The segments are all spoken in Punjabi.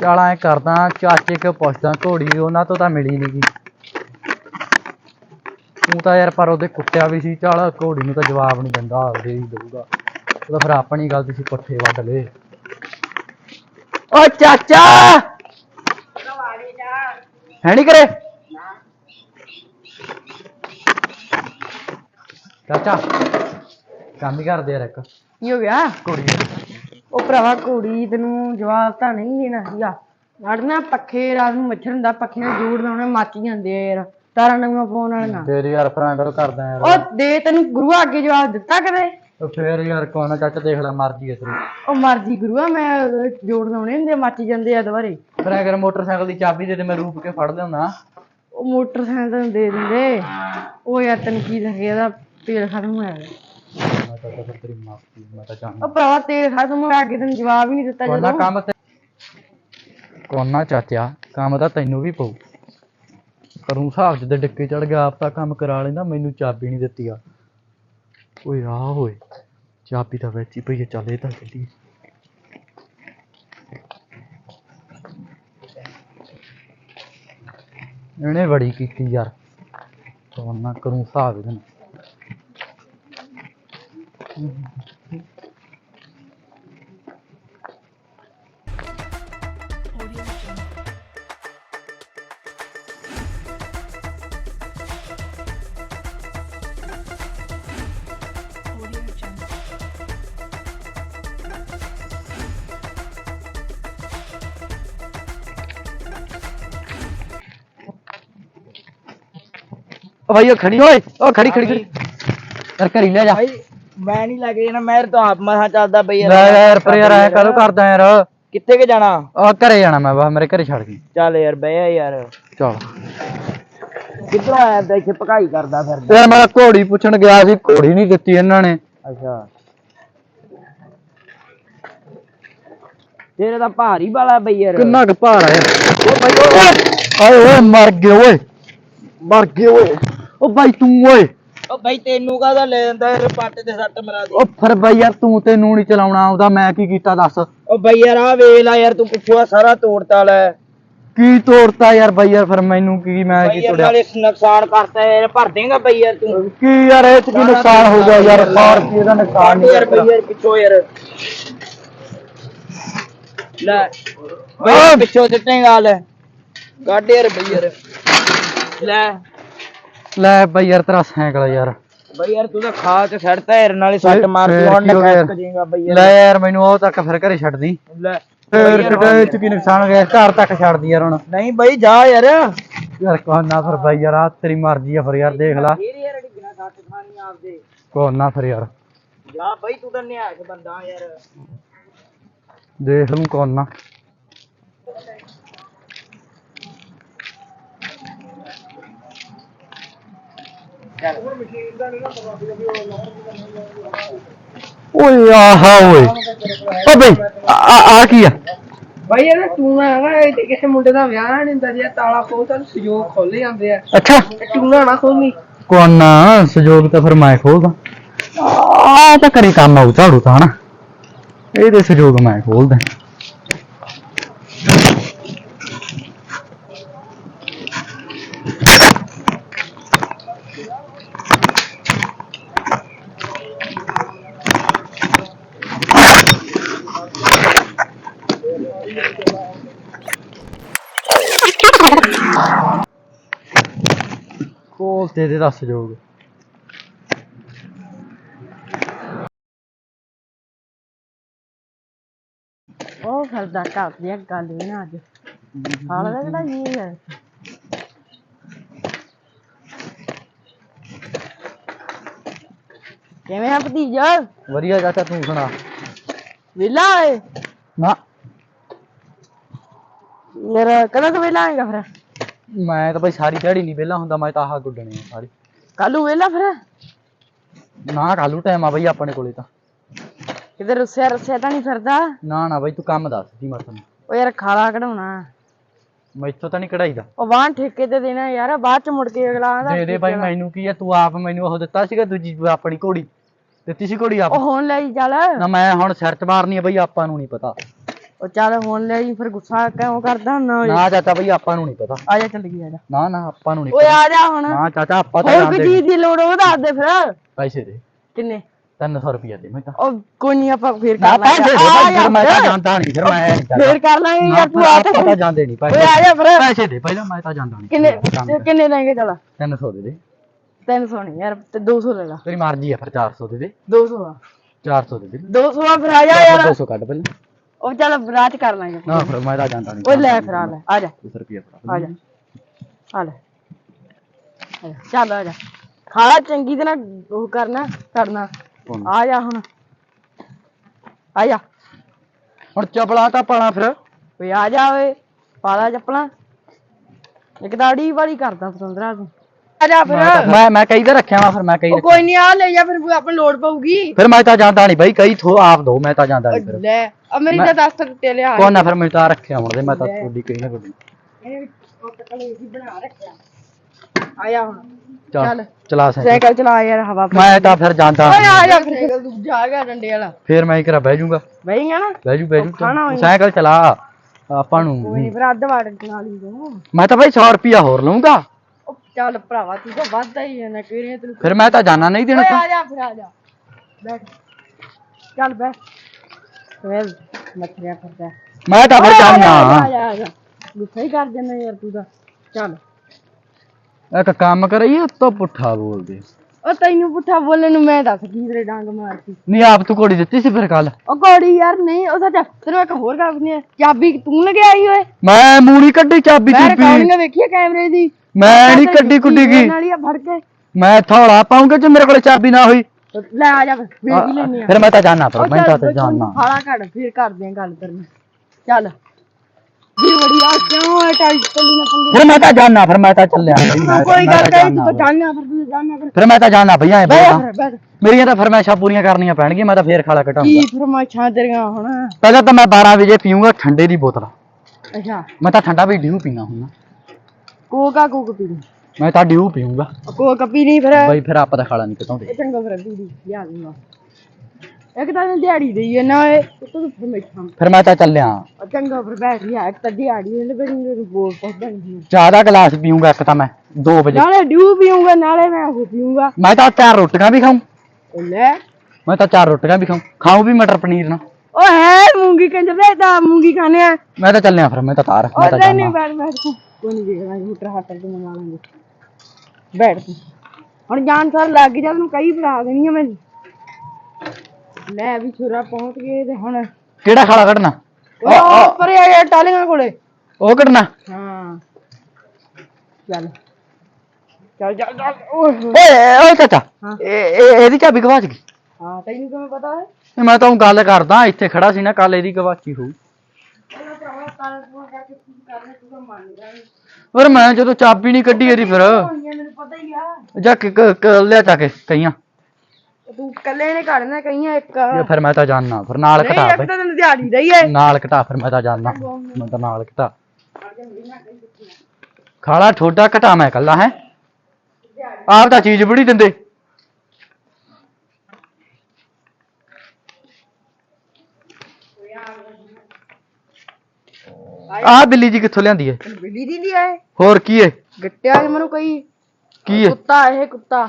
ਚੱਲ ਐ ਕਰਦਾ ਚਾਚੇ ਕੇ ਪੁੱਛਦਾ ਘੋੜੀ ਉਹਨਾਂ ਤੋਂ ਤਾਂ ਮਿਲੀ ਨੀ ਗੀ। ਤੂੰ ਤਾਂ ਯਾਰ ਪਰ ਉਹਦੇ ਕੁੱਟਿਆ ਵੀ ਸੀ ਚੱਲ ਘੋੜੀ ਨੂੰ ਤਾਂ ਜਵਾਬ ਨਹੀਂ ਦਿੰਦਾ ਦੇ ਹੀ ਦਊਗਾ। ਉਹ ਤਾਂ ਫਿਰ ਆਪਣੀ ਗਲਤੀ ਸੀ ਪੱਠੇ ਵੱਢ ਲਏ। ਓ ਚਾਚਾ! ਹੈ ਨਹੀਂ ਕਰੇ ਚਾਚਾ ਕੰਮ ਹੀ ਕਰਦੇ ਯਾਰ ਇੱਕ ਕੀ ਹੋ ਗਿਆ? ਘੋੜੀ ਉਹ ਭਰਾਵਾ ਕੁੜੀ ਤੈਨੂੰ ਜਵਾਬ ਤਾਂ ਨਹੀਂ ਦੇਣਾ ਸੀਗਾ। ਲੜਨਾ ਪੱਖੇ ਰਾਤ ਨੂੰ ਮੱਛਰ ਹੁੰਦਾ ਪੱਖੇ ਨਾਲ ਜੋੜ ਲਾਉਣੇ ਮੱਚ ਜਾਂਦੇ ਆ ਯਾਰ। ਤਾਰਾਂ ਨਵੀਆਂ ਪਾਉਣ ਵਾਲੀਆਂ। ਤੇਰੀ ਯਾਰ ਫਰਾਂ ਕਰ ਕਰਦਾ ਯਾਰ। ਉਹ ਦੇ ਤੈਨੂੰ ਗੁਰੂਆ ਅੱਗੇ ਜਵਾਬ ਦਿੱਤਾ ਕਦੇ? ਉਹ ਫੇਰ ਯਾਰ ਕੋਨਾ ਚਾਚਾ ਦੇਖ ਲੈ ਮਰਜ਼ੀ ਹੈ ਤੇਰੀ। ਉਹ ਮਰਜ਼ੀ ਗੁਰੂਆ ਮੈਂ ਜੋੜ ਲਾਉਣੇ ਹੁੰਦੇ ਮੱਚ ਜਾਂਦੇ ਆ ਦੁਬਾਰੇ। ਫਿਰ ਅਗਰ ਮੋਟਰਸਾਈਕਲ ਦੀ ਚਾਬੀ ਦੇ ਦੇ ਮੈਂ ਰੂਪ ਕੇ ਫੜ ਲਿਆਉਣਾ ਉਹ ਮੋਟਰਸਾਈਕਲ ਤੈਨੂੰ ਦੇ ਦਿੰਦੇ। ਉਹ ਯਾਰ ਤੈਨੂੰ ਕੀ ਦੱਸੇ ਇਹਦਾ ਤੇਲ ਖਤਮ ਹੋਇਆ। ਵਾ। ਭਰਾਵਾ ਅੱਗੇ ਤੈਨੂੰ ਜਵਾਬ ਹੀ ਨਹੀਂ ਦਿੱਤਾ ਕੋਨਾ ਜਦੋਂ। ਕੰਮ ਤੇ ਕੋਨਾ ਚਾਚਾ ਕੰਮ ਤਾਂ ਤੈਨੂੰ ਵੀ ਪਊ। ਕਰੂੰ ਹਿਸਾਬ ਡਿੱਕੇ ਚੜ ਗਿਆ ਆਪ ਤਾਂ ਕੰਮ ਕਰਾ ਲੈਂਦਾ ਮੈਨੂੰ ਚਾਬੀ ਨਹੀਂ ਦਿੱਤੀ ਆ। ਓਏ ਆ ਹੋਏ ਚਾਬੀ ਤਾਂ ਵਿੱਚ ਹੀ ਪਈ ਆ ਚੱਲ ਇਹ ਤਾਂ ਚੱਲੀ ਇਹਨੇ ਬੜੀ ਕੀਤੀ ਯਾਰ। ਕੋਨਾ ਕਰੂੰ ਹਿਸਾਬ ਇਹਦੇ ਨਾਲ ਓ ਭਾਈ ਉਹ ਖੜੀ ਓਏ ਉਹ ਖੜੀ ਖੜੀ ਖੜੀ। ਯਾਰ ਘਰੀ ਲੈ ਜਾ। ਮੈਂ ਨਹੀਂ ਲੈ ਕੇ ਜਾਣਾ ਮੈਂ ਤਾਂ ਆਪ ਮਹਾ ਚੱਲਦਾ ਬਈ ਲੈ ਯਾਰ ਪਰ ਯਾਰ ਐ ਕਦੋਂ ਕਰਦਾ ਯਾਰ? ਕਿੱਥੇ ਕੇ ਜਾਣਾ? ਆ ਘਰੇ ਜਾਣਾ ਮੈਂ ਬਸ ਮੇਰੇ ਘਰੇ ਛੱਡ ਗਈ ਚੱਲ ਯਾਰ ਬਹਿ ਯਾਰ। ਚਲ। ਕਿੱਧਰੋਂ ਆਇਆ ਤਾਂ ਇੱਥੇ ਭਕਾਈ ਕਰਦਾ ਫਿਰਦਾ। ਯਾਰ ਮੈਂ ਤਾਂ ਘੋੜੀ ਪੁੱਛਣ ਗਿਆ ਸੀ ਘੋੜੀ ਨਹੀਂ ਦਿੱਤੀ ਇਹਨਾਂ ਨੇ। ਅੱਛਾ। ਤੇਰੇ ਤਾਂ ਭਾਰੀ ਵਾਲਾ ਬਈ ਯਾਰ। ਕਿੰਨਾ ਕੁ ਭਾਰ ਆ ਯਾਰ। ਓ ਭਾਈ ਓਏ। ਹਾਏ ਓਏ ਮਰ ਗਏ ਓਏ। ਮਰ ਗਏ ਓਏ। ਓ ਭਾਈ ਤੂੰ ਓਏ। ਉਹ ਬਈ ਤੈਨੂੰ ਕਾਹਦਾ ਲੈ ਜਾਂਦਾ ਯਾਰ ਪੱਟ ਤੇ ਸੱਟ ਮਰਾ ਦੇ। ਓ ਫਿਰ ਬਈ ਯਾਰ ਤੂੰ ਤੇ ਨੂੰ ਨਹੀਂ ਚਲਾਉਣਾ ਆਉਂਦਾ ਮੈਂ ਕੀ ਕੀਤਾ ਦੱਸ? ਉਹ ਬਈ ਯਾਰ ਆ ਵੇਖ ਲੈ ਯਾਰ ਤੂੰ ਪਿੱਛੋਂ ਸਾਰਾ ਤੋੜਤਾ ਲੈ। ਕੀ ਤੋੜਤਾ ਯਾਰ ਬਈ ਯਾਰ ਫਿਰ ਮੈਨੂੰ ਕੀ ਮੈਂ ਬਈ ਕੀ ਯਾਰ ਤੋੜਿਆ? ਨਾਲੇ ਨੁਕਸਾਨ ਕਰਤਾ ਯਾਰ ਭਰ ਦੇਗਾ ਬਈ ਯਾਰ ਤੂੰ। ਕੀ ਯਾਰ ਇਹ ਚ ਕੀ ਨੁਕਸਾਨ ਹੋ ਗਿਆ ਯਾਰ ਸਾਰ ਕੀ ਇਹਦਾ ਨੁਕਸਾਨ ਨਹੀਂ ਯਾਰ ਬਈ ਯਾਰ ਪਿੱਛੋਂ ਯਾਰ। ਲੈ ਬਈ ਪਿੱਛੋਂ ਸਿੱਟੇਗਾ ਲੈ ਕੱਢ ਯਾਰ ਬਈ ਯਾਰ। ਲੈ। ਲੈ ਬਈ ਯਾਰ ਤੇਰਾ ਸਾਈਕਲ ਯਾਰ। ਬਈ ਯਾਰ ਤੂੰ ਤਾਂ ਖਾ ਕੇ ਛੱਡਤਾ ਯਾਰ ਨਾਲੇ ਸੱਟ ਹੁਣ ਕੀ ਹੋ ਗਿਆ? ਨੱਕ ਜੇਗਾ ਬਈ ਯਾਰ। ਲੈ ਯਾਰ ਮੈਨੂੰ ਉਹ ਤੱਕ ਫਿਰ ਘਰੇ ਛੱਡਦੀ। ਲੈ ਫੇਰ ਕਿਤੇ ਇਹ ਚ ਕੀ ਨੁਕਸਾਨ ਗਿਆ ਘਰ ਤੱਕ ਛੱਡਦੀ ਯਾਰ ਹੁਣ। ਨਹੀਂ ਬਈ ਜਾ ਯਾਰ। ਯਾਰ ਕੋਹ ਨਾ ਫਿਰ ਬਈ ਯਾਰ ਆ ਤੇਰੀ ਮਰਜ਼ੀ ਆ ਫਿਰ ਯਾਰ ਦੇਖ ਲੈ। ਫੇਰ ਯਾਰ ਸੱਟ ਖਾਣੀ ਆਪਦੇ। ਕੋਹ ਨਾ ਫਿਰ ਯਾਰ। ਜਾ ਬਈ ਤੂੰ ਤਾਂ ਨਿਆਜ ਬੰਦਾ ਯਾਰ। ਦੇਖ ਲੂੰ ਕੋਹ ਨਾ। ਓਏ ਆਹਾ ਓਏ। ਓ ਬਈ ਆ ਆ- ਆ ਕੀ ਆ? ਬਾਈ ਯਾਰ ਤੂੰ ਆਵਾ ਇਹ ਕਿਸੇ ਮੁੰਡੇ ਦਾ ਵਿਆਹ ਨਹੀਂ ਹੁੰਦਾ ਜੇ ਤਾਲਾ ਖੋਲ ਤਾਂ ਸਜੋਗ ਖੋਲੇ ਜਾਂਦੇ ਆ। ਅੱਛਾ। ਚੂਨਾ ਨਾ ਖੋਲੀ। ਕੋਨਾ ਸਹਿਯੋਗ ਤਾਂ ਫਿਰ ਮੈਂ ਖੋਲਦਾ। ਆ ਤਾਂ ਕਰੀ ਕੰਮ ਆਉ ਝਾੜੂ ਤਾਂ ਹਨਾ? ਇਹਦੇ ਸਹਿਯੋਗ ਮੈਂ ਖੋਲਦਾ ਖੋਲ ਤੇ ਦੇ ਦੱਸ ਸਹਿਯੋਗ ਉਹ ਫਿਰਦਾ ਘਰ ਦੀ ਗੱਲ ਵੀ ਨਾ ਅੱਜ। ਹਾਲ ਦਾ ਕਿਹੜਾ ਜੀ ਹੈ। ਕਿਵੇਂ ਆ ਭਤੀਜਾ? ਵਧੀਆ ਚਾਚਾ ਤੂੰ ਸੁਣਾ। ਵਿਲਾ ਏ? ਨਾ। ਯਾਰ ਕਦੋਂ ਤੋਂ ਵਿਲਾ ਆਏਗਾ ਫਿਰ? ਮੈਂ ਤਾਂ ਬਈ ਸਾਰੀ ਦਿਹਾੜੀ ਨਹੀਂ ਵਿਹਲਾ ਹੁੰਦਾ ਮੈਂ ਤਾਂ ਆਹ ਗੁੱਡਣੇ ਆ ਸਾਰੀ। ਕੱਲੂ ਵਿਲਾ ਫਿਰ? ਨਾ ਕਾਲੂ ਟਾਈਮ ਆ ਬਈ ਆਪਣੇ ਕੋਲੇ ਤਾਂ। ਕਿਤੇ ਰੁੱਸਿਆ ਰੁੱਸਿਆ ਤਾਂ ਨਹੀਂ ਫਿਰਦਾ? ਨਾ ਨਾ ਬਈ ਤੂੰ ਕੰਮ ਦੱਸ ਜੀ ਮੈਂ ਤੈਨੂੰ ਉਹ ਯਾਰ ਖਾਲਾ ਕਢਾਉਣਾ। ਮੈਥੋਂ ਤਾਂ ਨਹੀਂ ਕਢਾਈਦਾ। ਉਹ ਬਾਹਰ ਠੇਕੇ ਤੇ ਦੇਣਾ ਯਾਰ ਬਾਅਦ ਚ ਮੁੜ ਕੇ ਅਗਲਾ ਆਂਦਾ ਦੇ ਦੇ ਬਾਈ ਮੈਨੂੰ ਕੀ ਆ ਤੂੰ ਆਪ ਮੈਨੂੰ ਉਹ ਦਿੱਤਾ ਸੀਗਾ ਦੂਜੀ ਆਪਣੀ ਘੋੜੀ। ਦਿੱਤੀ ਸੀ ਘੋੜੀ ਆਪ। ਉਹ ਹੁਣ ਲੈ ਚੱਲ। ਨਾ ਮੈਂ ਹੁਣ ਸਿਰ ਚ ਮਾਰਨੀ ਆ ਬਈ ਆਪਾਂ ਨੂੰ ਨਹੀਂ ਪਤਾ। ਉਹ ਚੱਲ ਹੁਣ ਲੈ ਜੀ ਫਿਰ ਗੁੱਸਾ ਕਿਉਂ ਕਰਦਾ ਨਾ ਓਏ? ਨਾ ਚਾਚਾ ਬਈ ਆਪਾਂ ਨੂੰ ਨਹੀਂ ਪਤਾ। ਆ ਜਾ ਚੱਲ ਗਈ ਆ ਜਾ। ਨਾ ਨਾ ਆਪਾਂ ਨੂੰ ਨਹੀਂ ਓਏ ਆ ਜਾ ਹੁਣ। ਨਾ ਚਾਚਾ ਆਪਾਂ ਤਾਂ ਹੋਰ ਕੋਈ ਚੀਜ਼ ਦੀ ਲੋੜ ਉਹ ਦੱਸ ਦੇ ਫਿਰ। ਪੈਸੇ ਦੇ। ਕਿੰਨੇ? 300 ਰੁਪਏ ਦੇ ਮੈਂ ਤਾਂ। ਉਹ ਕੋਈ ਨਹੀਂ ਆਪਾਂ ਫੇਰ ਨਾ ਕਰ ਪੈਸੇ ਲਾਂਗੇ ਫਿਰ ਮੈਂ ਤਾਂ ਜਾਂਦਾ ਨਹੀਂ ਫਿਰ ਮੈਂ ਫੇਰ ਕਰ ਲਾਂਗੇ ਨਾ, ਯਾਰ ਤੂੰ ਆ ਤਾਂ ਤੇ ਜਾਂਦੇ ਨਹੀਂ ਓਏ ਆ ਪੈਸੇ ਜਾ ਫਿਰ। ਪੈਸੇ ਦੇ ਪਹਿਲਾਂ ਮੈਂ ਤਾਂ ਜਾਂਦਾ ਨਹੀਂ ਕਿੰਨੇ ਕਿੰਨੇ ਲੈਂਗੇ ਚਲ? 300 ਦੇ ਦੇ। 300 ਨਹੀਂ ਯਾਰ ਤੇ 200 ਲੈ ਲਾ। ਤੇਰੀ ਮਰਜ਼ੀ ਆ ਫਿਰ 400 ਦੇ ਦੇ। 200 ਆ। 400 ਦੇ ਦੇ। 200 ਆ ਫਿਰ ਆ ਜਾ ਯਾਰ। 200 ਕੱਢ ਪਹਿਲਾਂ। ਉਹ ਚੱਲ ਰਾਤ ਕਰ ਲਾਂਗੇ। ਨਾ ਫਿਰ ਮੈਂ ਤਾਂ ਜਾਂਦਾ ਨਹੀਂ। ਓਏ ਲੈ ਫਿਰ ਆ ਲੈ ਆ ਜਾ। 200 ਰੁਪਏ ਫੜਾ। ਆ ਜਾ। ਆ ਲੈ। ਆ ਜਾ, ਚੱਲ ਆ ਜਾ। ਖਾਲਾ ਚੰਗੀ ਤਰ੍ਹਾਂ ਉਹ ਕਰਨਾ ਕਰਨਾ। ਹੁਣ। ਆ ਜਾ ਹੁਣ। ਆ ਜਾ। ਹੁਣ ਚਪਲਾ ਤਾਂ ਪਾਣਾ ਫਿਰ। ਓਏ ਆ ਜਾ ਓਏ ਪਾਲਾ ਚੱਪਲਾਂ। ਇੱਕ ਦਾੜੀ ਵਾਲੀ ਕਰਦਾ ਪਤੰਦਰਾ ਤੂੰ। ਆ ਜਾ ਫਿਰ। ਮੈਂ ਮੈਂ ਕਈ ਦਾ ਰੱਖਿਆ ਵਾ ਫਿਰ ਮੈਂ ਕਈ ਉਹ ਕੋਈ ਨਹੀਂ ਆ ਲੈ ਜਾ ਫਿਰ ਆਪਾਂ ਲੋੜ ਪਊਗੀ। ਫਿਰ ਮੈਂ ਤਾਂ ਜਾਂਦਾ ਨਹੀਂ ਬਾਈ ਕਈ ਥੋ ਆਪ ਦੋ ਮੈਂ ਤਾਂ ਜਾਂਦਾ ਨਹੀਂ ਫਿਰ। ਲੈ ਆ ਮੇਰੀ ਤਾਂ 10 ਤੱਕ ਤੇ ਲਿਆ। ਕੋਈ ਨਾ ਫਿਰ? ਮੈਨੂੰ ਤਾਂ ਰੱਖਿਆ ਹੁਣ ਦੇ ਮੈਂ ਤਾਂ ਤੁਹਾਡੀ ਕਈ ਨਾ ਕੋਈ ਬਣਾ ਰੱਖਿਆ। ਆ ਜਾ ਹੁਣ। ਚੱਲ ਚੱਲ। ਸਾਈਕਲ ਸਾਈਕਲ ਚਲਾ ਯਾਰ ਹਵਾ ਮੈਂ ਤਾਂ ਫਿਰ ਜਾਂਦਾ ਓਏ ਆ ਜਾ ਸਾਈਕਲ ਤੂੰ ਜਾ ਗਿਆ ਡੰਡੇ ਵਾਲਾ। ਫਿਰ ਮੈਂ ਕਿਹੜਾ ਬਹਿ ਜਾਊਂਗਾ? ਬਈਂਗਾ ਨਾ। ਬਹਿ ਜੂ ਬਹਿ ਜੂ। ਸਾਈਕਲ ਚਲਾ ਆਪਾਂ ਕੋਈ ਨੂੰ ਨਹੀਂ ਫਿਰ ਅੱਧ ਵਾੜ ਨਾਲ ਹੀ ਦੋ। ਮੈਂ ਤਾਂ ਬਾਈ 100 ਰੁਪਿਆ ਹੋਰ ਲਵਾਂਗਾ ਉਹ ਚੱਲ ਭਰਾਵਾ ਤੂੰ ਤਾਂ ਵੱਧਦਾ ਹੀ ਹੈ ਨਾ ਕਿਹੜੇ ਤੈਨੂੰ ਫਿਰ ਮੈਂ ਤਾਂ ਜਾਣਾ ਨਹੀਂ ਦੇਣਾ ਓਏ ਆ ਜਾ ਫਿਰ ਆ ਜਾ। ਬੈਠ। ਚੱਲ ਬੈਠ। ਵੇਲ ਮੱਛੀਆਂ ਕਰਦਾ ਮੈਂ ਤਾਂ ਫਿਰ ਆ ਜਾਣਾ ਜਾ ਆ ਜਾ ਗੁੱਸਾ ਹੀ ਕਰ ਜੰਨਾ ਯਾਰ ਤੂੰ ਤਾਂ। ਚੱਲ। ਇੱਕ ਕੰਮ ਕਰਾਈਏ ਤੋਂ ਪੁੱਠਾ ਬੋਲਦੇ। ਉਹ ਤੈਨੂੰ ਪੁੱਠਾ ਬੋਲਣ ਨੂੰ ਮੈਂ ਦੱਸ ਕੀ ਤੇਰੇ ਡਾਂਗ ਮਾਰਤੀ। ਨਹੀਂ ਆਪ ਤੂੰ ਘੋੜੀ ਦਿੱਤੀ ਸੀ ਫਿਰ ਕੱਲ। ਉਹ ਕੋੜੀ ਯਾਰ ਨਹੀਂ ਉਹ ਸੱਚ ਤੈਨੂੰ ਇੱਕ ਹੋਰ ਗੱਲ ਨਹੀਂ ਚਾਬੀ ਤੂੰ ਲਗਾਈ ਓਏ। ਮੈਂ ਮੂਣੀ ਕੱਢੀ ਚਾਬੀ ਮੈਂ ਚੁੱਪੀ ਰਿਕਾਰਡਿੰਗ ਵੇਖੀ ਆ ਕੈਮਰੇ ਦੀ। ਮੈਂ ਨਹੀਂ ਕੱਢੀ ਕੁੱਡੀ ਗਈ ਨਾਲੀ ਆ ਫੜ ਕੇ। ਮੈਂ ਥੋੜਾ ਪਾਉਂਗਾ ਜੇ ਮੇਰੇ ਕੋਲ ਚਾਬੀ ਨਾ ਹੋਈ। ਲੈ ਆ ਜਾ ਫਿਰ ਹੀ ਲੈਨੇ ਆ। ਫਿਰ ਮੈਂ ਤਾਂ ਜਾਣਾ ਪਰ ਮੈਂ ਤਾਂ ਜਾਣਾ ਖਾਲਾ ਕੱਢ ਫਿਰ ਕਰਦੇ ਆ ਗੱਲ ਕਰਨੀ ਚੱਲ। ਜੀ ਬੜੀ ਆ ਕਿਉਂ ਹੈ ਟਾਈਟ ਚੱਲੀ ਨਾ ਪੰਗੇ। ਫਿਰ ਮੈਂ ਤਾਂ ਜਾਣਾ ਫਿਰ ਮੈਂ ਤਾਂ ਚੱਲਿਆ। ਕੋਈ ਗੱਲ ਨਹੀਂ ਤੂੰ। ਜਾਣਾ ਫਿਰ। ਤੂੰ ਜਾਣਾ ਫਿਰ। ਫਿਰ ਮੈਂ ਤਾਂ ਜਾਣਾ ਭਈਆ ਬੈ ਮੇਰੀਆਂ ਤਾਂ ਫਰਮਾਇਸ਼ਾਂ ਪੂਰੀਆਂ ਕਰਨੀਆਂ ਪੈਣਗੀਆਂ ਮੈਂ ਤਾਂ ਫੇਰ ਖਾਲਾ ਕੀ ਘਟਾਉਂਗਾ ਫਰਮਾਇਸ਼ਾਂ ਤੇਰੀਆਂ ਹੁਣ? ਪਹਿਲਾਂ ਤਾਂ ਮੈਂ 12 ਵਜੇ ਪੀਊਂਗਾ ਠੰਡੇ ਦੀ ਬੋਤਲ। ਅੱਛਾ। ਮੈਂ ਤਾਂ ਠੰਡਾ ਵੀ ਡਿਊ ਪੀਣਾ ਹੁੰਦਾ। ਕੋਕਾ ਕੋਕ ਪੀ ਲਈ ਮੈਂ ਤਾਂ ਡਿਊ ਪੀਊਂਗਾ। ਕੋਕ ਪੀ ਲਈ ਫਿਰ। ਬਈ ਫਿਰ ਆਪਾਂ ਤਾਂ ਖਾਲਾ ਨਹੀਂ ਘਟਾਉਂਦੇ। ਇਹ ਚੰਗਾ ਫਿਰ ਪੀ ਲਈ ਲਿਆ ਦੂੰਗਾ। ਇੱਕ ਤਾਂ ਇਹਨੂੰ ਦਿਹਾੜੀ ਦੇਈ ਹੈ ਨਾ ਇਹ ਤੂੰ ਫਰਮਾਇਸ਼ਾਂ ਫਿਰ ਮੈਂ ਤਾਂ ਚੱਲਿਆ। ਉਹ ਚੰਗਾ ਫਿਰ ਬੈਠ ਲਿਆ ਇੱਕ ਤਾਂ ਦਿਹਾੜੀ ਇਹਨੇ ਬੜੀ ਨੂੰ ਬੋਲ ਪਹੁੰਚਦਾ ਨਹੀਂ ਚਾਹ ਦਾ ਗਲਾਸ ਪੀਊਂਗਾ ਇੱਕ ਤਾਂ ਮੈਂ 2 ਵਜੇ। ਨਾਲੇ ਡਿਊ ਪੀਊਂਗਾ ਨਾਲੇ ਮੈਂ ਉਹ ਪੀਊਂਗਾ। ਮੈਂ ਤਾਂ ਚਾਰ ਰੋਟੀਆਂ ਵੀ ਖਾਊਂ। ਉਹ ਲੈ। ਮੈਂ ਤਾਂ ਚਾਰ ਰੋਟੀਆਂ ਵੀ ਖਾਊਂ। ਖਾਊਂ ਵੀ ਮਟਰ ਪਨੀਰ ਨਾਲ। ਓ ਹੈ ਮੂੰਗੀ ਕੰਜਰ ਦੇ ਤਾਂ ਮੂੰਗੀ ਖਾਣੇ ਆ। ਮੈਂ ਤਾਂ ਚੱਲਿਆ ਫਿਰ ਮੈਂ ਤਾਂ ਤਾਰ ਮੈਂ ਉਹ ਤਾਂ ਨਹੀਂ ਨਹੀਂ ਜਾਣਾ। ਬੈਠ ਬੈਠ ਤੂੰ ਕੋਈ ਨਹੀਂ ਦੇਖ ਲਾਂਗੇ ਹੁਟਰ ਹਾਟਰ ਤੇ ਮੰਗਾ ਲਾਂਗੇ ਬੈਠ ਤੂੰ। ਹੁਣ ਜਾਨ ਸਾਰ ਲੱਗ ਜਾ ਤੈਨੂੰ ਕਈ ਬਣਾ ਦੇਣੀ ਆ ਮੈਂ। ਲੈ ਵੀ ਛੁਰਾ ਪਹੁੰਚ ਗਏ ਤੇ ਹੁਣ। ਕਿਹੜਾ ਖਾਲਾ ਕੱਢਣਾ? ਉਹ ਉੱਪਰ ਆ ਗਿਆ ਟਾਲੀਆਂ ਕੋਲੇ। ਉਹ ਕੱਢਣਾ? ਹਾਂ। ਚੱਲ। ਚੱਲ ਚੱਲ ਚੱਲ। ਓਏ ਹੋਏ। ਓਏ ਓਏ ਚਾਚਾ। ਇਹ ਇਹਦੀ ਚਾਬੀ ਗਵਾਚ ਗਈ। ਹਾਂ ਤੈਨੂੰ ਕਿਵੇਂ ਪਤਾ ਹੈ? ਇਹ ਮੈਂ ਤਾਂ ਗੱਲ ਕਰਦਾ ਇੱਥੇ ਖੜਾ ਸੀ ਨਾ ਕੱਲ ਇਹਦੀ ਗਵਾਚੀ ਹੋਊ। ਪਰ ਮੈਂ ਜਦੋਂ ਚਾਬੀ ਨਹੀਂ ਕੱਢੀ ਇਹਦੀ ਫਿਰ। ਮੈਨੂੰ ਪਤਾ ਹੀ ਆ ਜਾ ਕੇ ਕ- ਕ- ਲਿਆ ਚਾ ਕੇ ਕਈਆਂ। ਤੂੰ ਇਕੱਲੇ ਨੇ ਕੱਢਣਾ ਕਈਆਂ ਇੱਕ। ਫਿਰ ਮੈਂ ਤਾਂ ਜਾਣਾ ਫਿਰ ਨਾਲ ਨਹੀਂ ਘਟਾ ਇੱਕ ਤਾਂ ਤੈਨੂੰ ਦਿਹਾੜੀ ਰਹੀ ਹੈ ਨਾਲ ਘਟਾ ਫਿਰ ਮੈਂ ਤਾਂ ਜਾਣਾ ਮੈਂ ਤਾਂ ਨਾਲ ਘਟਾ। ਖਾਲਾ ਠੋਡਾ ਘਟਾ ਮੈਂ ਕੱਲਾ ਹੈ? ਆਪ ਤਾਂ ਚੀਜ਼ ਬੜੀ ਦਿੰਦੇ। ਆ ਬਿੱਲੀ ਜੀ ਕਿੱਥੋਂ ਲਿਆਂਦੀ ਹੈ? ਬਿੱਲੀ ਦੀ ਲਈ ਆਏ। ਹੋਰ ਕੀ ਹੈ? ਗੱਟਿਆ ਮੈਨੂੰ ਕਈ। ਕੀ ਹੈ? ਕੁੱਤਾ ਇਹ ਕੁੱਤਾ।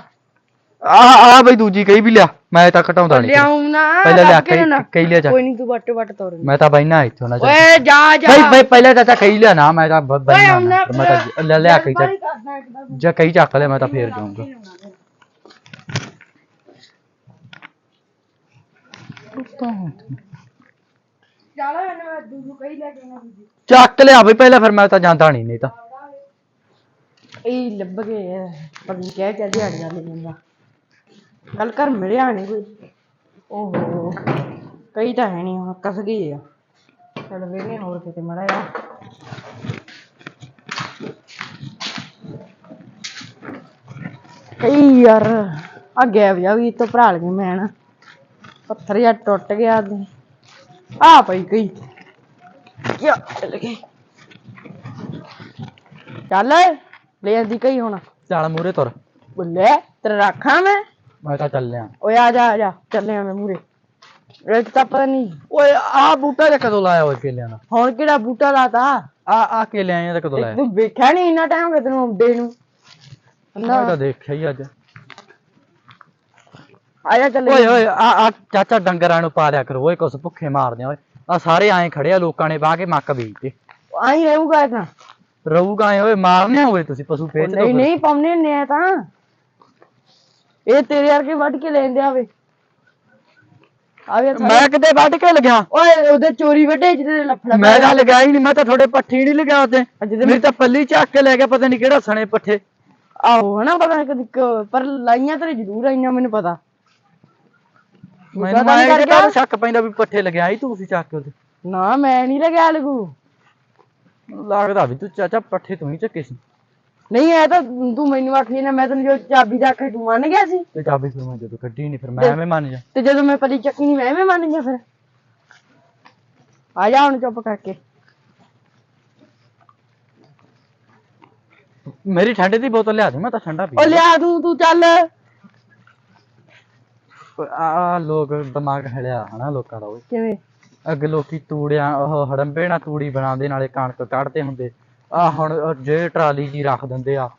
ਆ ਆ ਬਈ ਦੂਜੀ ਕਈ ਵੀ ਲਿਆ। ਮੈਂ ਤਾਂ ਘਟਾਉਂਦਾ ਨਹੀਂ। ਲਿਆਉਂ ਨਾ ਪਹਿਲਾਂ ਲਿਆ ਨਾ। ਕਈ ਕਈ ਲਿਆ ਜਾ। ਕੋਈ ਨਹੀਂ ਤੂੰ ਵੱਟ ਵੱਟ ਤੋਰ। ਮੈਂ ਤਾਂ ਬੈਨਾ ਇੱਥੋਂ ਨਾ ਚੱਲ ਓਏ ਜਾ ਜਾ। ਬਈ ਬਈ ਪਹਿਲਾਂ ਤਾਂ ਕਈ ਲਿਆ ਨਾ ਮੈਂ ਤਾਂ ਬ- ਓਏ ਬੈਨਾ ਆਉਣਾ ਨਾ। ਮੈਂ ਤਾਂ ਲੈ ਲਿਆ ਕਈ ਜੇ। ਕਈ ਚੱਕ ਲਿਆ ਮੈਂ ਤਾਂ ਫੇਰ ਜਾਊਂਗਾ। ਚੱਲ ਇਹਨੂੰ ਦੂਜੂ ਕਈ ਲੈ ਕੇ ਦੂਜੀ। ਚੱਕ ਲਿਆ ਬਈ ਪਹਿਲਾਂ ਫਿਰ ਮੈਂ ਤਾਂ ਜਾਂਦਾ ਨਹੀਂ ਨਹੀਂ ਤਾਂ। ਇਹ ਲੱਭ ਗਏ ਆ। ਪਤਾ ਕਹਿ ਕਹਿ ਦਿਹਾੜੀਆਂ ਲੈ ਜਾਂਦਾ ਕੱਲ ਘਰ ਮਿਲਿਆ ਨਹੀਂ ਕੋਈ। ਓਹੋ ਕਈ ਤਾਂ ਹੈ ਨਹੀਂ ਹੁਣ ਕਸ ਗਏ ਆ। ਚਲ ਵੇਨੇ ਹੋਰ ਕਿਤੇ ਮੜਾ ਆ ਕਈ ਯਾਰ ਆ ਗੈਬ ਜਾ ਵੀ ਤੋਂ ਭਰਾ ਲਗੇ ਮੈਂ ਨਾ। ਪੱਥਰ ਜਿਹਾ ਟੁੱਟ ਗਿਆ ਆ ਪਈ ਕਈ ਕਿਆ ਚੱਲ ਗਏ। ਚੱਲ ਲੈ ਆਂਦੀ ਕਈ ਹੁਣ। ਚੱਲ ਮੂਰੇ ਤੁਰ। ਬੁੱਲੇ ਤੇਰਾ ਰੱਖਾਂ ਮੈਂ। ਮੈਂ ਤਾਂ ਚੱਲਿਆ। ਓਏ ਆ ਜਾ ਆ ਜਾ ਚੱਲੇ ਆ ਮੈਂ ਮੂਰੇ ਇੱਕ ਤਾਂ ਪਤਾ ਨਹੀਂ ਓਏ ਆ ਬੂਟਾ ਜਿਹਾ ਕਦੋਂ ਲਾਇਆ ਓਏ ਕੇਲਿਆਂ ਦਾ? ਹੁਣ ਕਿਹੜਾ ਬੂਟਾ ਲਾਤਾ? ਆ ਆ ਕੇਲੇ ਆਏ ਦਾ ਕਦੋਂ ਲਾਇਆ? ਤੂੰ ਵੇਖਿਆ ਨਹੀਂ ਇੰਨਾ ਟਾਈਮ ਹੋ ਗਿਆ ਤੈਨੂੰ ਆਉਂਦੇ ਨੂੰ? ਮੈਂ ਤਾਂ ਦੇਖਿਆ ਹੀ ਅੱਜ। ਆਇਆ ਚੱਲ ਓਏ ਓਏ ਆ ਆ ਚਾਚਾ ਡੰਗਰਾਂ ਨੂੰ ਪਾ ਲਿਆ ਕਰੋ। ਓਏ ਕੁਛ ਭੁੱਖੇ ਮਾਰਦੇ ਆ ਓਏ। ਆ ਸਾਰੇ ਐਂ ਖੜੇ ਆ ਲੋਕਾਂ ਨੇ ਬਾਹ ਕੇ ਮੱਕ ਬੀਜਤੇ ਆਈ ਰਹੂਗਾ ਇਹ ਤਾਂ। ਰਹੂਗਾ ਐਂ ਓਏ ਮਾਰਨੇ ਹੋਏ ਤੁਸੀਂ ਪਸ਼ੂ ਉਹ ਵੇਚ ਨਹੀਂ ਨਹੀਂ ਪਾਉਣੇ ਨੇ ਆ ਤਾਂ। ਇਹ ਤੇਰੇ ਵਰਗੇ ਵੱਢ ਕੇ ਲੈਂਦੇ ਆਵੇ। ਆਵੇ ਮੈਂ ਕਿਤੇ ਵੱਢ ਕੇ ਲਗਿਆ ਓਏ ਉਹਦੇ ਚੋਰੀ ਵੱਡੇ ਜਿਹਦੇ ਲਫੜਾ ਮੈਂ ਤਾਂ ਲਗਾਇਆ ਹੀ ਨਹੀਂ ਮੈਂ ਤਾਂ ਤੁਹਾਡੇ ਪੱਠੀ ਨਹੀਂ ਲਗਿਆ ਉੱਤੇ ਜਿਹਦੇ ਮੇਰੀ ਤਾਂ ਪੱਲੀ ਚੱਕ ਕੇ ਲੈ ਗਿਆ ਪਤਾ ਨਹੀਂ ਕਿਹੜਾ ਸਣੇ ਪੱਠੇ। ਆਹੋ ਹਨਾ ਪਤਾ ਨੀ ਕਦੀ ਕ- ਪਰ ਲਾਈਆਂ ਤੇ ਜ਼ਰੂਰ ਆਈਆਂ ਮੈਨੂੰ ਪਤਾ। ਮੈਨੂੰ ਪਤਾ ਨੀ ਮੈਂ ਕਰ ਕਿਹਾ ਸ਼ੱਕ ਪੈਂਦਾ ਵੀ ਪੱਠੇ ਲਗਿਆ ਹੀ ਤੂੰ ਸੀ ਚੱਕ ਕੇ ਉਹਦੇ। ਨਾ ਮੈਂ ਨਹੀਂ ਲਗਿਆ ਲਗੂ ਮੈਨੂੰ ਲੱਗਦਾ ਵੀ ਤੂੰ ਚਾਚਾ ਪੱਠੇ ਤੂੰ ਹੀ ਚੱਕੇ ਸੀ। ਨਹੀਂ ਐ ਤਾਂ ਤੂੰ ਮੈਨੂੰ ਆਖੀ ਨਾ ਮੈਂ ਤੈਨੂੰ ਜੋ ਚਾਬੀ ਦਾ ਕੇ ਤੂੰ ਮੰਨ ਗਿਆ ਸੀ। ਤੇ ਚਾਬੀ ਫਿਰ ਮੈਂ ਜਦੋਂ ਕੱਢੀ ਨਹੀਂ ਫਿਰ ਮੈਂ ਐਵੇਂ ਮੰਨ ਜਾ। ਤੇ ਜਦੋਂ ਮੈਂ ਪਰੀ ਚੱਕੀ ਨਹੀਂ ਮੈਂ ਐਵੇਂ ਮੰਨ ਗਿਆ ਫਿਰ। ਆ ਜਾ ਹੁਣ ਚੁੱਪ ਕਰਕੇ। ਮੇਰੀ ਠੰਡੇ ਦੀ ਬੋਤਲ ਲਿਆ ਦੇ ਮੈਂ ਤਾਂ ਠੰਡਾ ਪੀ ਉਹ ਲਿਆ ਤੂੰ ਤੂੰ ਚੱਲ। ਆ ਲੋਕ ਦਿਮਾਗ ਹਲਿਆ ਹਨਾ ਲੋਕਾਂ ਦਾ ਓਏ ਕਿਵੇਂ? ਅੱਗੇ ਲੋਕੀ ਤੂੜਿਆਂ ਉਹ ਹੜੰਬੇ ਨਾਲ ਤੂੜੀ ਬਣਾਉਂਦੇ ਨਾਲੇ ਕਣਕ ਕੱਢਦੇ ਹੁੰਦੇ। ਆ ਹੁਣ ਉਹ ਜੇ ਟਰਾਲੀ ਜੀ ਰੱਖ ਦਿੰਦੇ ਆ।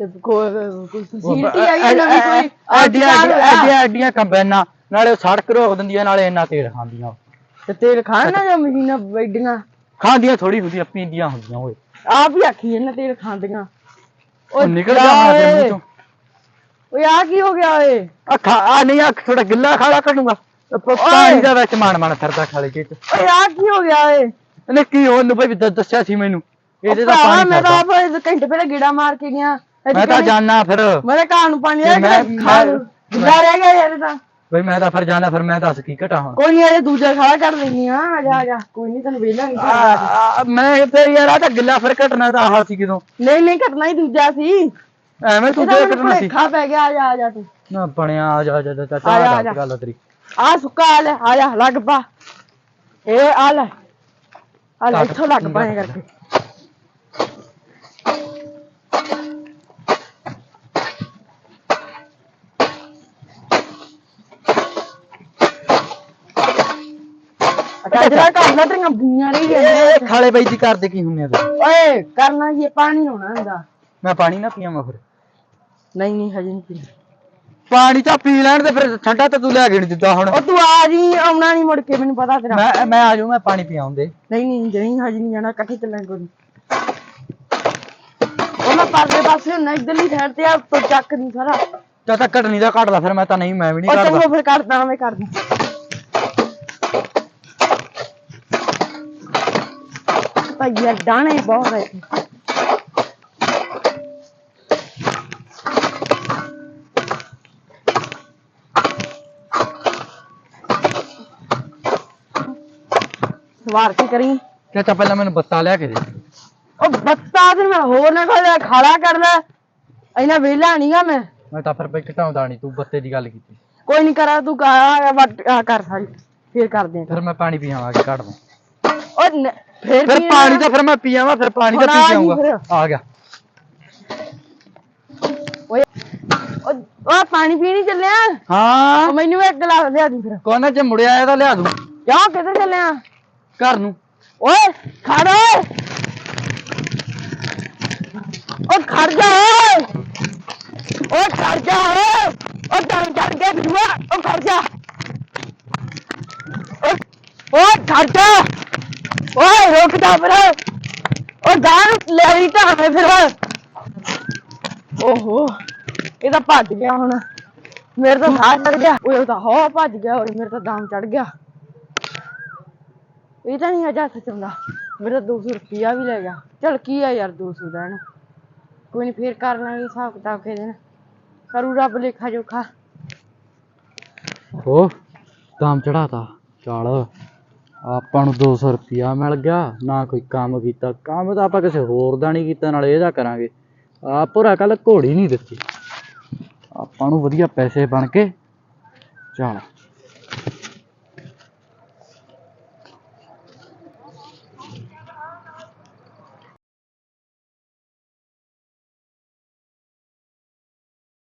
ਤੇ ਕੋਈ ਕੋਈ ਫੈਸਿਲਿਟੀ ਆਈ ਨਾ ਵੀ ਕੋਈ? ਹੋਇਆ। ਐਡੀਆਂ ਐਡੀਆਂ ਕੰਬਾਈਨਾਂ ਨਾਲੇ ਉਹ ਸੜਕ ਰੋਕ ਦਿੰਦੀਆਂ ਨਾਲੇ ਇੰਨਾ ਤੇਲ ਖਾਂਦੀਆਂ ਤੇ ਤੇਲ ਖਾਣ ਨਾ ਜਾਂ ਮਸ਼ੀਨਾਂ ਵੱਡੀਆਂ ਖਾਂਦੀਆਂ ਥੋੜੀ ਹੁੰਦੀਆਂ ਪੀਂਦੀਆਂ ਹੁੰਦੀਆਂ ਓਏ। ਆਪ ਹੀ ਆਖੀ ਇਹਨਾਂ ਤੇਲ ਖਾਂਦੀਆਂ। ਉਹ ਨਿਕਲ ਜਾ ਆਪਣੇ ਮੂੰਹ ਚੋਂ ਓਏ ਆ ਕੀ ਹੋ ਗਿਆ ਓਏ? ਆ ਖਾ ਆ ਨਹੀਂ ਆ ਥੋੜਾ ਗਿੱਲਾ ਖਾਲਾ ਕੱਢੂੰਗਾ ਪਾਣੀ ਦਾ ਵਿੱਚ ਮਾਣ ਮਾਣ ਫਿਰਦਾ ਖਾਲੇ ਚ ਓਏ ਆ ਕੀ ਹੋ ਗਿਆ ਓਏ? ਇਹਨੇ ਕੀ ਉਹਨੂੰ ਭਾਈ ਦ- ਦੱਸਿਆ ਸੀ ਮੈਨੂੰ। ਇਹਦੇ ਦਾ ਪਾਣੀ ਮੈਂ ਤਾਂ ਆਪ ਘੰਟੇ ਪਹਿਲਾਂ ਗੇੜਾ ਮਾਰ ਕੇ ਗਿਆ। ਮੈਂ ਤਾਂ ਜਾਣਾ ਫਿਰ। ਮੇਰੇ ਘਰ ਨੂੰ ਪਾਣੀ ਆ ਮੈਂ- ਜਿੰਦਾ ਰਹਿ ਗਿਆ ਯਾਰ ਇਹ ਤਾਂ। ਬਈ ਮੈਂ ਤਾਂ ਫਿਰ ਜਾਣਾ ਫਿਰ ਮੈਂ ਦੱਸ ਕੀ ਘਟਾ ਹੁਣ। ਕੋਈ ਨਹੀਂ ਅਜੇ ਦੂਜਾ ਖਾਲਾ ਕਰ ਲੈਣੀ ਆ ਆ ਜਾ ਆ ਜਾ। ਕੋਈ ਨਹੀਂ ਤੈਨੂੰ ਵੇਲਾ ਨਹੀਂ ਮੈਂ ਤੇ ਯਾਰ ਆ ਤਾਂ ਗਿੱਲਾ ਫਿਰ ਘਟਣਾ ਤਾਂ ਆਹ ਸੀ ਕਿਦੋਂ। ਨਹੀਂ ਨਹੀਂ ਕਰਨਾ ਹੀ ਦੂਜਾ ਸੀ। ਐਵੇਂ ਤੂੰ ਇਹਦਾ ਜੇ ਮੈਨੂੰ ਘਟਣਾ ਸੀ ਭੁਲੇਖਾ ਪੈ ਗਿਆ ਆ ਜਾ ਆ ਜਾ ਤੂੰ। ਨਾ ਬਣਿਆ ਆ ਜਾ ਆ ਜਾ ਚਾਚਾ ਆ ਜਾ, ਆ ਆ ਜਾ। ਗੱਲ ਆ ਤੇਰੀ। ਆ ਸੁੱਕਾ ਆ ਲੈ ਆ ਜਾ ਲੱਗ ਪਾ। ਇਹ ਆ ਲੈ ਆ ਲੈ ਲੱਗ- ਇੱਥੋਂ ਲੱਗ ਪਾਏ ਲੱਗ- ਕਰਕੇ। ਅੱਛਾ ਜਿਹੜਾ ਕਰ ਲੈ ਤੇਰੀਆਂ ਬੂਈਆਂ ਰਹੀ ਜਾਂਦੀਆਂ ਇਹ ਖਾਲੇ ਬਾਈ ਜੀ ਕਰਦੇ ਕੀ ਹੁੰਨੇ ਆ ਤੂੰ ਓਏ ਕਰਨਾ ਕੀ ਹੈ, ਪਾਣੀ ਹੋਣਾ ਹੁੰਦਾ ਮੈਂ ਪਾਣੀ ਨਾ ਪੀਵਾਂ ਫਿਰ। ਨਹੀਂ ਨਹੀਂ ਹਜੇ ਨਹੀਂ ਪੀਣਾ ਪਾਣੀ ਤਾਂ ਪੀ ਲੈਣ ਤੇ ਫਿਰ ਠੰਡਾ ਤਾਂ ਤੂੰ ਲੈ ਕੇ ਨਹੀਂ ਦਿੱਤਾ ਹੁਣ। ਉਹ ਤੂੰ ਆ ਜੀ ਆਉਣਾ ਨਹੀਂ ਮੁੜ ਕੇ ਮੈਨੂੰ ਪਤਾ ਤੇਰਾ। ਮੈਂ ਮੈਂ ਆ ਜਾਊਂ ਮੈਂ ਪਾਣੀ ਪੀਆਉਂਦੇ ਨਹੀਂ ਨਹੀਂ ਨਹੀਂ ਹਜੇ ਨਹੀਂ ਜਾਣਾ ਇਕੱਠੇ ਚੱਲਾਂਗੇ ਕੋਈ। ਉਹ ਮੈਂ ਪਰਲੇ ਪਾਸੇ ਹੁੰਨਾ ਇਧਰਲੀ ਸਾਈਡ ਤੇ ਆ ਉੱਤੋਂ ਚੱਕ ਦੀ ਸਾਰਾ। ਤਾਂ ਤਾਂ ਘਟਣੀ ਦਾ ਘਟਦਾ ਫਿਰ ਮੈਂ ਤਾਂ ਨਹੀਂ ਮੈਂ ਵੀ ਨਹੀਂ ਉਹ ਚੰਗੋ ਫਿਰ ਕਰਦਾ ਮੈਂ ਕਰਦਾ। ਭਈਆ ਡਾਣੇ ਬਹੁਤ ਹੈ ਸਵਾਰ ਕੇ ਕਰੀ ਚਾਚਾ ਪਹਿਲਾਂ ਮੈਨੂੰ ਬੱਤਾ ਲਿਆ ਕੇ ਦੇ ਉਹ ਬੱਤਾ ਤੇ ਮੈਂ ਹੋਰ ਨਾ ਕੋਈ ਖਾਲਾ ਕਰਦਾ ਇਹਨਾਂ ਵੇਲਾ ਨਹੀਂਗਾ ਮੈਂ ਮੈਂ ਤਾਂ ਫਿਰ ਬਈ ਘਟਾਉਂਦਾ ਨਹੀਂ ਤੂੰ ਬੱਤੇ ਦੀ ਗੱਲ ਕੀਤੀ ਕੋਈ ਨਹੀਂ ਕਰਾ ਤੂੰ ਕਾ ਵੱਟ ਆਹ ਕਰ ਸਾਰੀ ਫੇਰ ਕਰਦੇ ਫਿਰ ਮੈਂ ਪਾਣੀ ਪੀਆਵਾਂਗੇ ਘਟਦਾ ਓ ਨ- ਫੇਰ ਫਿਰ ਕੀ ਪਾਣੀ ਤਾਂ ਫਿਰ ਮੈਂ ਪੀਆਵਾਂ ਫਿਰ ਪਾਣੀ ਤਾਂ ਹੁਣ ਪੀ ਆ ਕੇ ਜੀ ਆਊਂਗਾ ਫਿਰ। ਆ ਗਿਆ ਓਏ ਓ ਓ ਪਾਣੀ ਪੀਣੀ ਚੱਲਿਆ ਹਾਂ ਓ ਮੈਨੂੰ ਇੱਕ ਗਲਾਸ ਲਿਆ ਦੀ ਫਿਰ ਕੋਨਾ ਚ ਮੁੜਿਆ ਆਇਆ ਤਾਂ ਲਿਆ ਦੂੰ ਕਿਉਂ ਕਿੱਧਰ ਚੱਲਿਆ ਘਰ ਨੂੰ। ਓਏ, ਖੜ ਓਏ। ਓ, ਖੜ ਜਾ ਓਏ। ਓ, ਖੜ ਜਾ ਓਏ। ਓ, ਡਰ ਡਰ ਕੇ ਬਿਠੂਆ ਓ, ਖੜ ਜਾ। ਓ ਖੜ ਜਾ। ਓਏ, ਰੁਕ ਜਾ ਫਿਰ। ਓ ਜਾਨ ਲੈ ਲਈ ਤਾਂ ਹਮੇ ਫਿਰ। ਓਹੋ, ਇਹ ਤਾਂ ਭੱਜ ਗਿਆ ਹੁਣ। ਮੇਰੇ ਤਾਂ ਸਾਹ ਚੜ ਗਿਆ। ਉਹ ਤਾਂ ਹੋ ਭੱਜ ਗਿਆ। ਓਏ ਮੇਰੇ ਤਾਂ ਦਮ ਚੜ ਗਿਆ। ਇਹ ਤਾਂ ਨਹੀਂ ਹਜਾ ਸਚਾਉਂਦਾ ਮੇਰਾ 200 ਰੁਪਿਆ ਵੀ ਲੈ ਗਿਆ। ਚਲ ਕੀ ਆ ਯਾਰ 200 ਦਾ ਨਾ। ਕੋਈ ਨਹੀਂ ਫੇਰ ਕਰ ਲਾਂਗੇ ਹਿਸਾਬ ਕਿਤਾਬ ਕੇ ਦਿਨ। ਕਰੂ ਰੱਬ ਲੇਖਾ ਜੋਖਾ। ਓ ਕੰਮ ਚੜਾਤਾ ਚੱਲ, ਆਪਾਂ ਨੂੰ 200 ਰੁਪਿਆ ਮਿਲ ਗਿਆ। ਨਾ ਕੋਈ ਕੰਮ ਕੀਤਾ। ਕੰਮ ਤਾਂ ਆਪਾਂ ਕਿਸੇ ਹੋਰ ਦਾ ਨਹੀਂ ਕੀਤਾ, ਨਾਲੇ ਇਹਦਾ ਕਰਾਂਗੇ। ਆ ਪੂਰਾ ਕੱਲ ਘੋੜੀ ਨਹੀਂ ਦਿੱਤੀ। ਆਪਾਂ ਨੂੰ ਵਧੀਆ ਪੈਸੇ ਬਣ ਕੇ। ਚੱਲ।